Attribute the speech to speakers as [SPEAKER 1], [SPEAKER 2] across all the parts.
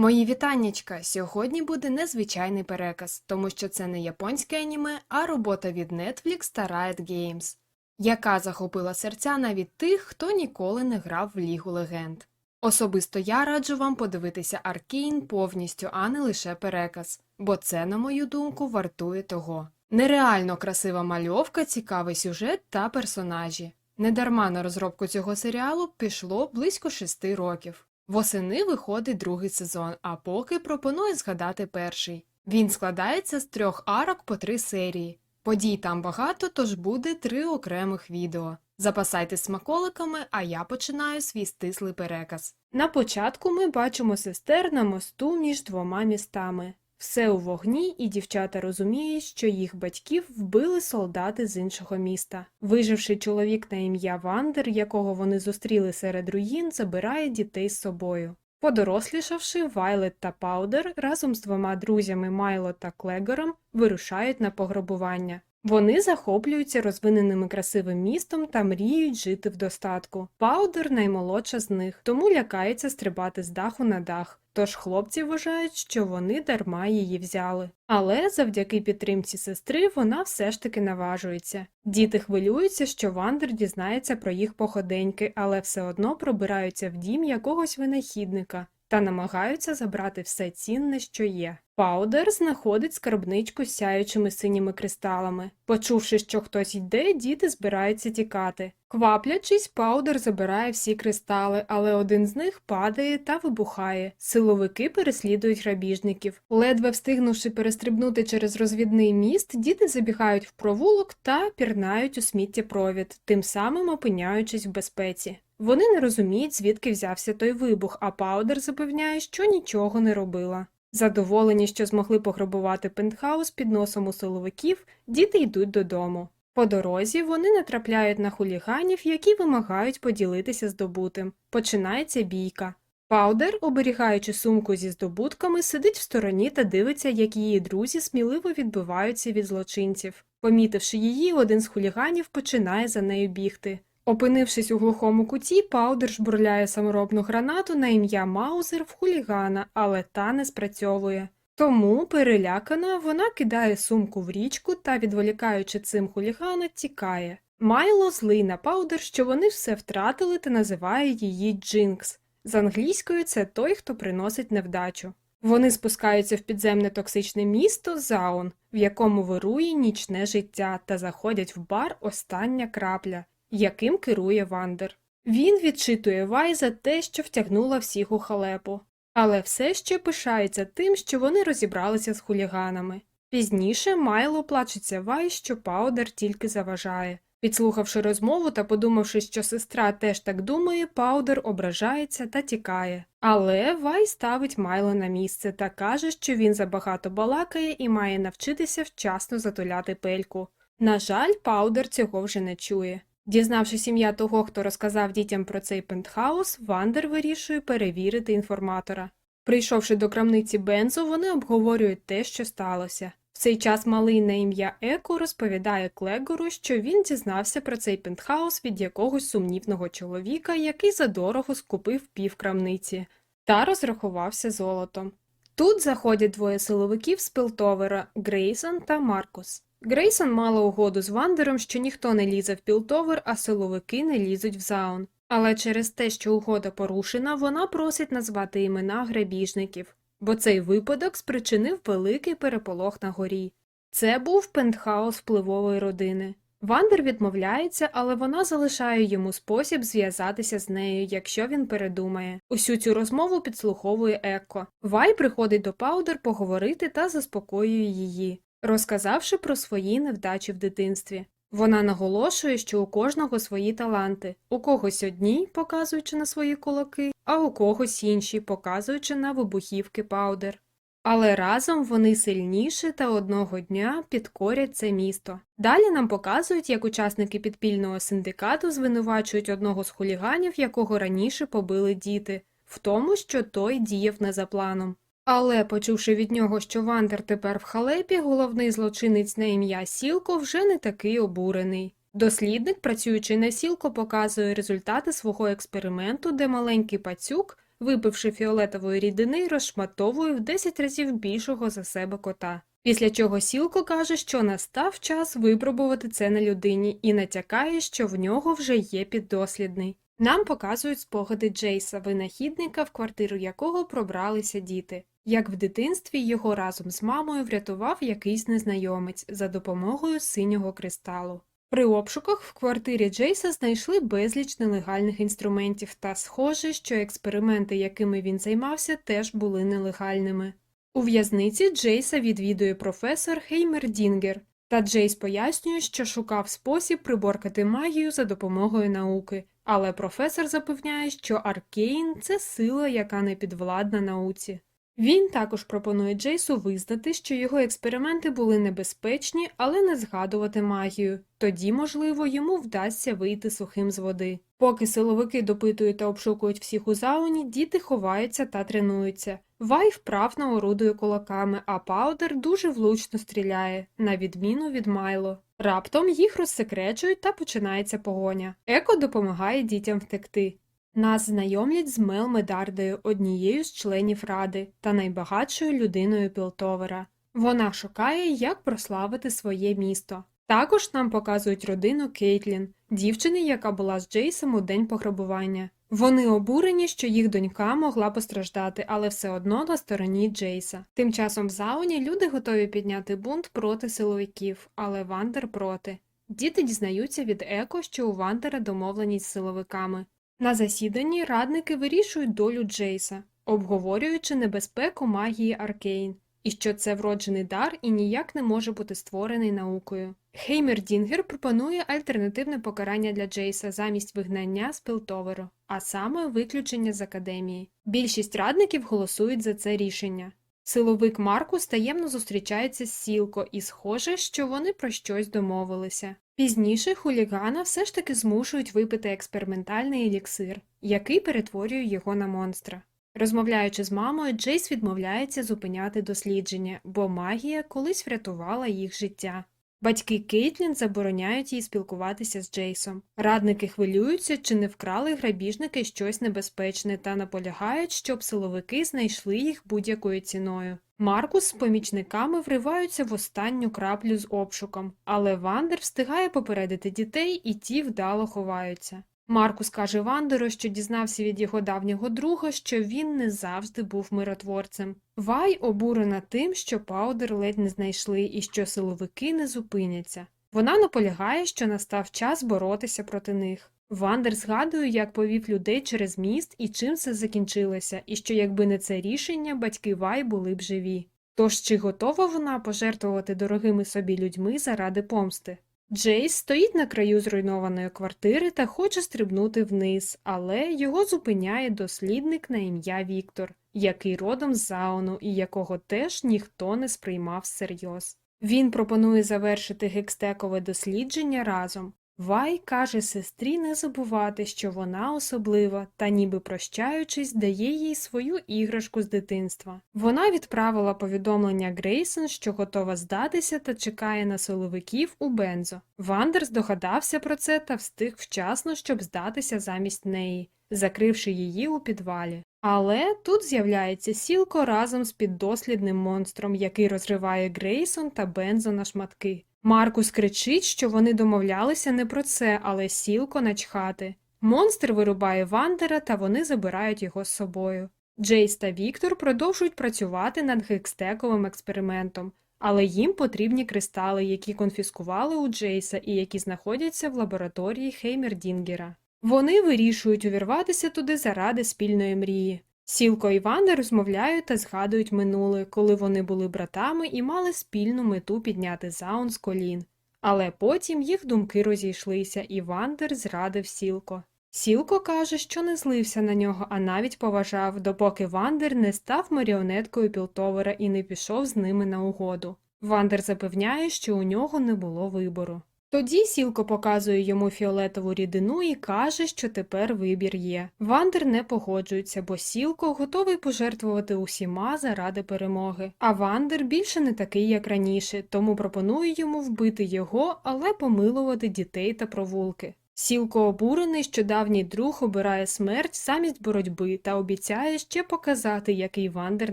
[SPEAKER 1] Мої вітаннячка! Сьогодні буде незвичайний переказ, тому що це не японське аніме, а робота від Netflix та Riot Games, яка захопила серця навіть тих, хто ніколи не грав в Лігу легенд. Особисто я раджу вам подивитися Аркейн повністю, а не лише переказ, бо це, на мою думку, вартує того. Нереально красива мальовка, цікавий сюжет та персонажі. Недарма на розробку цього серіалу пішло близько шести років. Восени виходить другий сезон, а поки пропоную згадати перший. Він складається з трьох арок по три серії. Подій там багато, тож буде три окремих відео. Запасайтесь смаколиками, а я починаю свій стислий переказ. На початку ми бачимо сестер на мосту між двома містами. Все у вогні, і дівчата розуміють, що їх батьків вбили солдати з іншого міста. Виживший чоловік на ім'я Вандер, якого вони зустріли серед руїн, забирає дітей з собою. Подорослішавши, Вайлет та Паудер разом з двома друзями Майло та Клегором вирушають на пограбування. Вони захоплюються розвиненим і красивим містом та мріють жити в достатку. Паудер наймолодша з них, тому лякається стрибати з даху на дах. Тож хлопці вважають, що вони дарма її взяли. Але завдяки підтримці сестри вона все ж таки наважується. Діти хвилюються, що Вандер дізнається про їх походеньки, але все одно пробираються в дім якогось винахідника та намагаються забрати все цінне, що є. Паудер знаходить скарбничку з сяючими синіми кристалами. Почувши, що хтось йде, діти збираються тікати. Кваплячись, Паудер забирає всі кристали, але один з них падає та вибухає. Силовики переслідують грабіжників. Ледве встигнувши перестрибнути через розвідний міст, діти забігають в провулок та пірнають у сміттєпровід, тим самим опиняючись в безпеці. Вони не розуміють, звідки взявся той вибух, а Паудер запевняє, що нічого не робила. Задоволені, що змогли пограбувати пентхаус під носом у силовиків, діти йдуть додому. По дорозі вони натрапляють на хуліганів, які вимагають поділитися здобутим. Починається бійка. Паудер, оберігаючи сумку зі здобутками, сидить в стороні та дивиться, як її друзі сміливо відбиваються від злочинців. Помітивши її, один з хуліганів починає за нею бігти. Опинившись у глухому куті, Паудер жбурляє саморобну гранату на ім'я Маузер в хулігана, але та не спрацьовує. Тому, перелякана, вона кидає сумку в річку та, відволікаючи цим хулігана, тікає. Майло злий на Паудер, що вони все втратили та називає її Джинкс. З англійською це той, хто приносить невдачу. Вони спускаються в підземне токсичне місто Заун, в якому вирує нічне життя, та заходять в бар Остання крапля, яким керує Вандер. Він відчитує Вай за те, що втягнула всіх у халепу, але все ще пишається тим, що вони розібралися з хуліганами. Пізніше Майло плачеться Вай, що Паудер тільки заважає. Підслухавши розмову та подумавши, що сестра теж так думає, Паудер ображається та тікає. Але Вай ставить Майло на місце та каже, що він забагато балакає і має навчитися вчасно затуляти пельку. На жаль, Паудер цього вже не чує. Дізнавшись ім'я того, хто розказав дітям про цей пентхаус, Вандер вирішує перевірити інформатора. Прийшовши до крамниці Бензо, вони обговорюють те, що сталося. В цей час малий на ім'я Еко розповідає Клегору, що він дізнався про цей пентхаус від якогось сумнівного чоловіка, який задорого скупив пів крамниці, та розрахувався золотом. Тут заходять двоє силовиків з Пілтовера Грейсон та Маркус. Грейсон мала угоду з Вандером, що ніхто не лізе в Пілтовер, а силовики не лізуть в заун. Але через те, що угода порушена, вона просить назвати імена грабіжників, бо цей випадок спричинив великий переполох на горі. Це був пентхаус впливової родини. Вандер відмовляється, але вона залишає йому спосіб зв'язатися з нею, якщо він передумає. Усю цю розмову підслуховує Екко. Вай приходить до Паудер поговорити та заспокоює її розказавши про свої невдачі в дитинстві. Вона наголошує, що у кожного свої таланти, у когось одні, показуючи на свої кулаки, а у когось інші, показуючи на вибухівки паудер. Але разом вони сильніші та одного дня підкорять це місто. Далі нам показують, як учасники підпільного синдикату звинувачують одного з хуліганів, якого раніше побили діти, в тому, що той діяв не за планом. Але, почувши від нього, що Вандер тепер в халепі, головний злочинець на ім'я Сілко вже не такий обурений. Дослідник, працюючи на сілко, показує результати свого експерименту, де маленький пацюк випивши фіолетової рідини, розшматовує в 10 разів більшого за себе кота. Після чого Сілко каже, що настав час випробувати це на людині і натякає, що в нього вже є піддослідний. Нам показують спогади Джейса, винахідника, в квартиру якого пробралися діти. Як в дитинстві його разом з мамою врятував якийсь незнайомець за допомогою синього кристалу. При обшуках в квартирі Джейса знайшли безліч нелегальних інструментів, та схоже, що експерименти, якими він займався, теж були нелегальними. У в'язниці Джейса відвідує професор Хеймердінгер, та Джейс пояснює, що шукав спосіб приборкати магію за допомогою науки, але професор запевняє, що Аркейн це сила, яка не підвладна науці. Він також пропонує Джейсу визнати, що його експерименти були небезпечні, але не згадувати магію. Тоді, можливо, йому вдасться вийти сухим з води. Поки силовики допитують та обшукують всіх у зауні, діти ховаються та тренуються. Вай вправно орудує кулаками, а Паудер дуже влучно стріляє, на відміну від Майло. Раптом їх розсекречують та починається погоня. Еко допомагає дітям втекти. Нас знайомлять з Мел Медардою, однією з членів ради та найбагатшою людиною Пілтовера. Вона шукає, як прославити своє місто. Також нам показують родину Кейтлін, дівчини, яка була з Джейсом у день пограбування. Вони обурені, що їх донька могла постраждати, але все одно на стороні Джейса. Тим часом в зауні люди готові підняти бунт проти силовиків, але Вандер проти. Діти дізнаються від Еко, що у Вандера домовленість з силовиками. На засіданні радники вирішують долю Джейса, обговорюючи небезпеку магії Аркейн, і що це вроджений дар і ніяк не може бути створений наукою. Хеймердінгер пропонує альтернативне покарання для Джейса замість вигнання з Пілтоверу, а саме виключення з академії. Більшість радників голосують за це рішення. Силовик Маркус таємно зустрічається з Сілко, і схоже, що вони про щось домовилися. Пізніше хулігана все ж таки змушують випити експериментальний еліксир, який перетворює його на монстра. Розмовляючи з мамою, Джейс відмовляється зупиняти дослідження, бо магія колись врятувала їх життя. Батьки Кейтлін забороняють їй спілкуватися з Джейсом. Радники хвилюються, чи не вкрали грабіжники щось небезпечне та наполягають, щоб силовики знайшли їх будь-якою ціною. Маркус з помічниками вриваються в останню краплю з обшуком, але Вандер встигає попередити дітей, і ті вдало ховаються. Маркус каже Вандеру, що дізнався від його давнього друга, що він не завжди був миротворцем. Вай обурена тим, що Паудер ледь не знайшли і що силовики не зупиняться. Вона наполягає, що настав час боротися проти них. Вандер згадує, як повів людей через міст і чим це закінчилося, і що якби не це рішення, батьки Вай були б живі. Тож чи готова вона пожертвувати дорогими собі людьми заради помсти? Джейс стоїть на краю зруйнованої квартири та хоче стрибнути вниз, але його зупиняє дослідник на ім'я Віктор, який родом з Зауну і якого теж ніхто не сприймав всерйоз. Він пропонує завершити гекстекове дослідження разом. Вай каже сестрі не забувати, що вона особлива, та, ніби прощаючись, дає їй свою іграшку з дитинства. Вона відправила повідомлення Грейсон, що готова здатися та чекає на силовиків у Бензо. Вандер здогадався про це та встиг вчасно, щоб здатися замість неї, закривши її у підвалі. Але тут з'являється сілко разом з піддослідним монстром, який розриває Грейсон та Бензо на шматки. Маркус кричить, що вони домовлялися не про це, але сілко начхати. Монстр вирубає Вандера та вони забирають його з собою. Джейс та Віктор продовжують працювати над гекстековим експериментом, але їм потрібні кристали, які конфіскували у Джейса і які знаходяться в лабораторії Хеймердінгера. Вони вирішують увірватися туди заради спільної мрії. Сілко і Ванда розмовляють та згадують минуле, коли вони були братами і мали спільну мету підняти заун з колін. Але потім їх думки розійшлися, і Вандер зрадив Сілко. Сілко каже, що не злився на нього, а навіть поважав, допоки Вандер не став маріонеткою Пілтовера і не пішов з ними на угоду. Вандер запевняє, що у нього не було вибору. Тоді Сілко показує йому фіолетову рідину і каже, що тепер вибір є. Вандер не погоджується, бо Сілко готовий пожертвувати усіма заради перемоги. А Вандер більше не такий, як раніше, тому пропонує йому вбити його, але помилувати дітей та провулки. Сілко обурений, що давній друг обирає смерть замість боротьби та обіцяє ще показати, який Вандер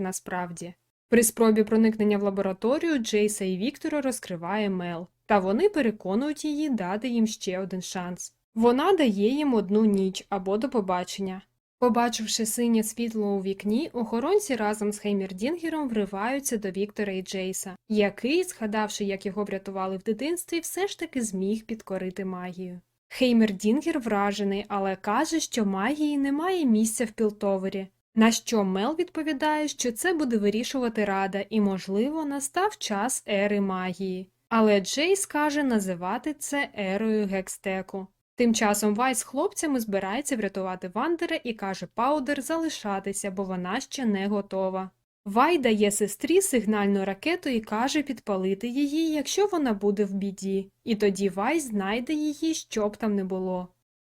[SPEAKER 1] насправді. При спробі проникнення в лабораторію Джейса і Віктора розкриває Мел, та вони переконують її дати їм ще один шанс. Вона дає їм одну ніч або до побачення. Побачивши синє світло у вікні, охоронці разом з Хеймердінгером вриваються до Віктора і Джейса, який, згадавши, як його врятували в дитинстві, все ж таки зміг підкорити магію. Хеймердінгер вражений, але каже, що магії немає місця в Пілтовері. На що Мел відповідає, що це буде вирішувати рада, і, можливо, настав час ери магії. Але Джейс каже називати це ерою гекстеку. Тим часом Вай з хлопцями збирається врятувати Вандера і каже Паудер залишатися, бо вона ще не готова. Вай дає сестрі сигнальну ракету і каже підпалити її, якщо вона буде в біді, і тоді Вай знайде її, що б там не було.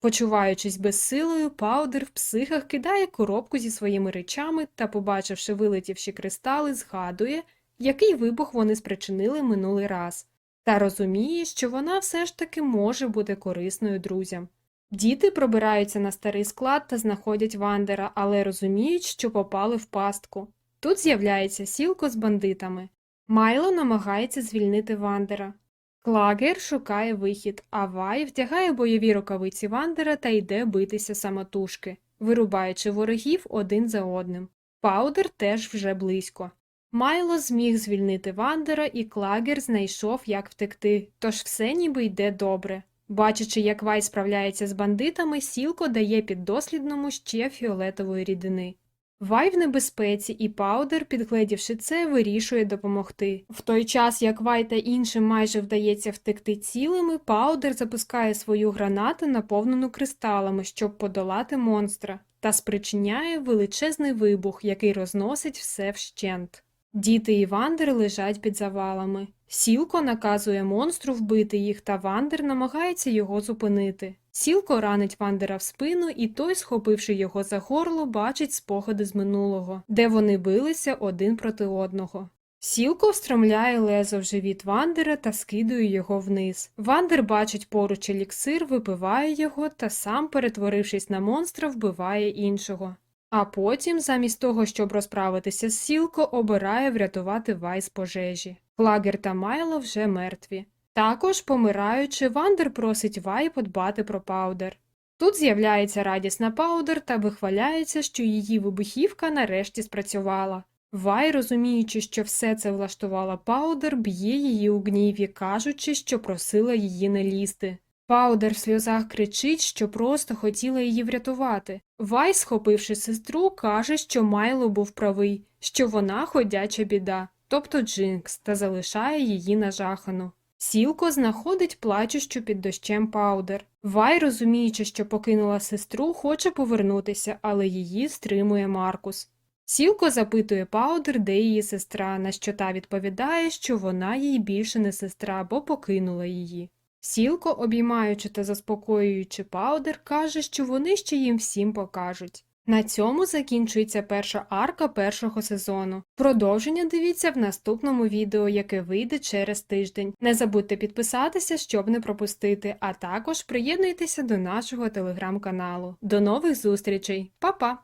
[SPEAKER 1] Почуваючись безсилою, Паудер в психах кидає коробку зі своїми речами та, побачивши вилетівші кристали, згадує, який вибух вони спричинили минулий раз, та розуміє, що вона все ж таки може бути корисною друзям. Діти пробираються на старий склад та знаходять Вандера, але розуміють, що попали в пастку. Тут з'являється сілко з бандитами. Майло намагається звільнити Вандера. Клагер шукає вихід, а Вай вдягає бойові рукавиці Вандера та йде битися самотужки, вирубаючи ворогів один за одним. Паудер теж вже близько. Майло зміг звільнити Вандера, і Клагер знайшов, як втекти, тож все ніби йде добре. Бачачи, як Вай справляється з бандитами, сілко дає піддослідному ще фіолетової рідини. Вай в небезпеці, і Паудер, підгледівши це, вирішує допомогти. В той час, як Вай та іншим майже вдається втекти цілими, Паудер запускає свою гранату, наповнену кристалами, щоб подолати монстра, та спричиняє величезний вибух, який розносить все вщент. Діти і Вандер лежать під завалами. Сілко наказує монстру вбити їх, та Вандер намагається його зупинити. Сілко ранить Вандера в спину, і той, схопивши його за горло, бачить спогади з минулого, де вони билися один проти одного. Сілко встромляє лезо в живіт Вандера та скидує його вниз. Вандер бачить поруч еліксир, випиває його та сам, перетворившись на монстра, вбиває іншого. А потім, замість того, щоб розправитися з Сілко, обирає врятувати Вай з пожежі. Клагер та Майло вже мертві. Також, помираючи, Вандер просить Вай подбати про Паудер. Тут з'являється радісна Паудер та вихваляється, що її вибухівка нарешті спрацювала. Вай, розуміючи, що все це влаштувала Паудер, б'є її у гніві, кажучи, що просила її не лізти. Паудер в сльозах кричить, що просто хотіла її врятувати. Вай, схопивши сестру, каже, що Майло був правий, що вона ходяча біда, тобто Джинкс, та залишає її нажахану. Сілко знаходить плачущу під дощем Паудер. Вай, розуміючи, що покинула сестру, хоче повернутися, але її стримує Маркус. Сілко запитує Паудер, де її сестра, на що та відповідає, що вона їй більше не сестра, бо покинула її. Сілко, обіймаючи та заспокоюючи Паудер, каже, що вони ще їм всім покажуть. На цьому закінчується перша арка першого сезону. Продовження дивіться в наступному відео, яке вийде через тиждень. Не забудьте підписатися, щоб не пропустити, а також приєднуйтеся до нашого телеграм-каналу. До нових зустрічей, Па-па!